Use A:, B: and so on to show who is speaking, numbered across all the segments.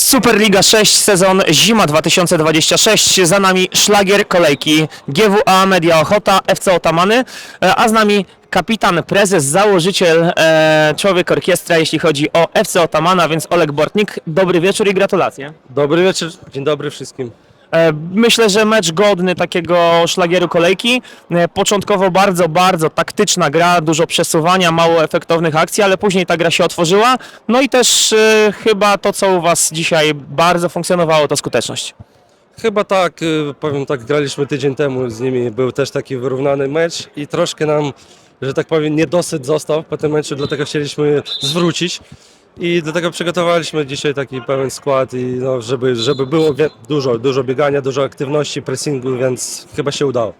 A: Superliga 6, sezon zima 2026. Za nami szlagier kolejki GWA Media Ochota, FC Otamany, e, a z nami kapitan, prezes, założyciel, e, człowiek orkiestra, jeśli chodzi o FC Otamana, więc Oleg Bortnik. Dobry wieczór i gratulacje.
B: Dobry wieczór, dzień dobry wszystkim.
A: E, Myślę, że mecz godny takiego szlagieru kolejki. E, Początkowo bardzo, bardzo taktyczna gra, dużo przesuwania, mało efektownych akcji, ale później ta gra się otworzyła. No i też e, chyba to, co u Was dzisiaj bardzo funkcjonowało, to skuteczność.
B: Chyba tak, powiem tak, graliśmy tydzień temu z nimi, był też taki wyrównany mecz i troszkę nam, że tak powiem, niedosyt został po tym meczu, dlatego chcieliśmy zwrócić. I dlatego przygotowaliśmy dzisiaj taki pełen skład i no, żeby, żeby było dużo, dużo biegania, dużo aktywności, pressingu, więc chyba się udało.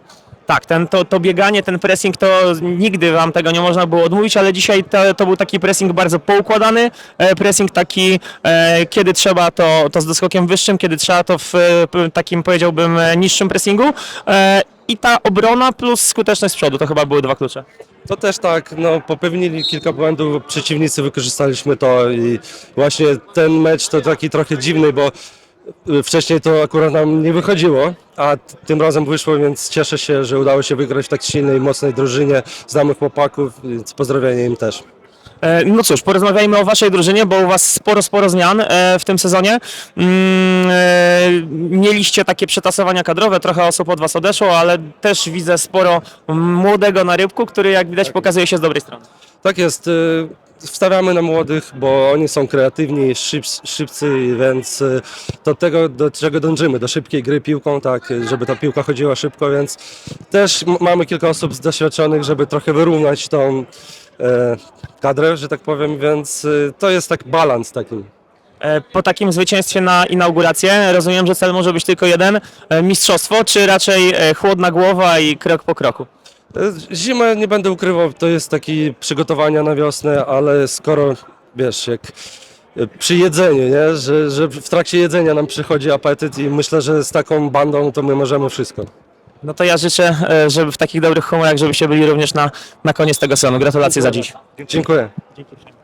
A: Tak, ten, to, to bieganie, ten pressing, to nigdy Wam tego nie można było odmówić, ale dzisiaj to, to był taki pressing bardzo poukładany, e, pressing taki, e, kiedy trzeba to, to z doskokiem wyższym, kiedy trzeba to w e, takim powiedziałbym niższym pressingu i ta obrona plus skuteczność z przodu, to chyba były dwa klucze.
B: To też tak, no popełnili kilka błędów, przeciwnicy wykorzystaliśmy to i właśnie ten mecz to taki trochę dziwny, bo y, wcześniej to akurat nam nie wychodziło, a tym razem wyszło, więc cieszę się, że udało się wygrać w tak silnej, mocnej drużynie, znamy chłopaków, więc pozdrowienia im też.
A: E, No cóż, porozmawiajmy o Waszej drużynie, bo u Was sporo, sporo zmian e, w tym sezonie. Mm, e, Mieliście takie przetasowania kadrowe, trochę osób od Was odeszło, ale też widzę sporo młodego na rybku, który jak widać pokazuje się z dobrej strony.
B: Tak jest, wstawiamy na młodych, bo oni są kreatywni, szyb- szybcy, więc do tego, do czego dążymy, do szybkiej gry piłką, tak, żeby ta piłka chodziła szybko, więc też mamy kilka osób z doświadczonych, żeby trochę wyrównać tą kadrę, że tak powiem, więc y, to jest tak balans taki.
A: E, Po takim zwycięstwie na inaugurację rozumiem, że cel może być tylko jeden, e, mistrzostwo, czy raczej e, chłodna głowa i krok po kroku?
B: E, Zimę nie będę ukrywał, to jest taki przygotowania na wiosnę, ale skoro, wiesz, jak e, przy jedzeniu, nie? Że, że w trakcie jedzenia nam przychodzi apetyt i myślę, że z taką bandą to my możemy wszystko.
A: No to ja życzę, e, żeby w takich dobrych humorach, żebyście byli również na, na koniec tego sezonu. Gratulacje za dziś.
B: Dziękuję.
A: Dzięki.